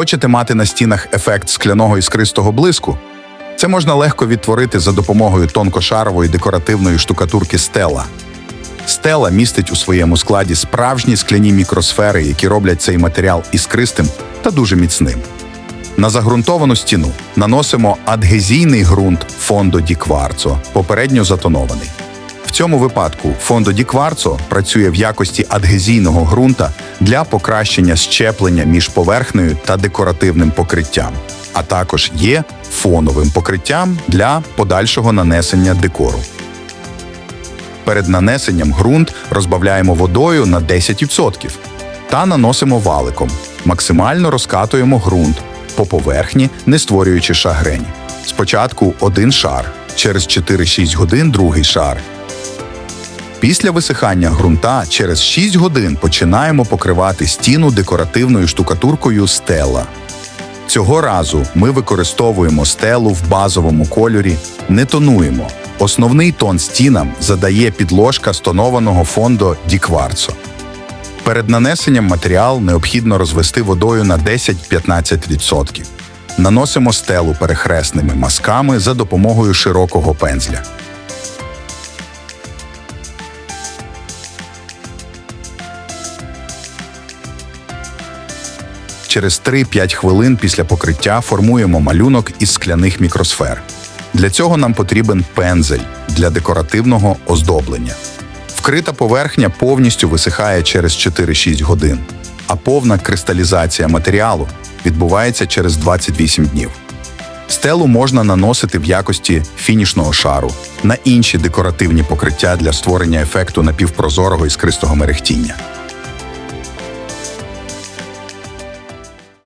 Хочете мати на стінах ефект скляного іскристого блиску? Це можна легко відтворити за допомогою тонкошарової декоративної штукатурки стела. Стела містить у своєму складі справжні скляні мікросфери, які роблять цей матеріал іскристим та дуже міцним. На загрунтовану стіну наносимо адгезійний ґрунт фондо ді кварцо, попередньо затонований. Цьому випадку фондо ді кварцо працює в якості адгезійного ґрунта для покращення щеплення між поверхнею та декоративним покриттям, а також є фоновим покриттям для подальшого нанесення декору. Перед нанесенням ґрунт розбавляємо водою на 10% та наносимо валиком. Максимально розкатуємо ґрунт по поверхні, не створюючи шагрень. Спочатку один шар, через 4-6 годин другий шар. Після висихання ґрунта через 6 годин починаємо покривати стіну декоративною штукатуркою стела. Цього разу ми використовуємо стелу в базовому кольорі, не тонуємо. Основний тон стінам задає підложка стонованого фондо Дікварцо. Перед нанесенням матеріал необхідно розвести водою на 10-15%. Наносимо стелу перехресними мазками за допомогою широкого пензля. Через 3-5 хвилин після покриття формуємо малюнок із скляних мікросфер. Для цього нам потрібен пензель для декоративного оздоблення. Вкрита поверхня повністю висихає через 4-6 годин, а повна кристалізація матеріалу відбувається через 28 днів. Стелу можна наносити в якості фінішного шару на інші декоративні покриття для створення ефекту напівпрозорого іскристого мерехтіння.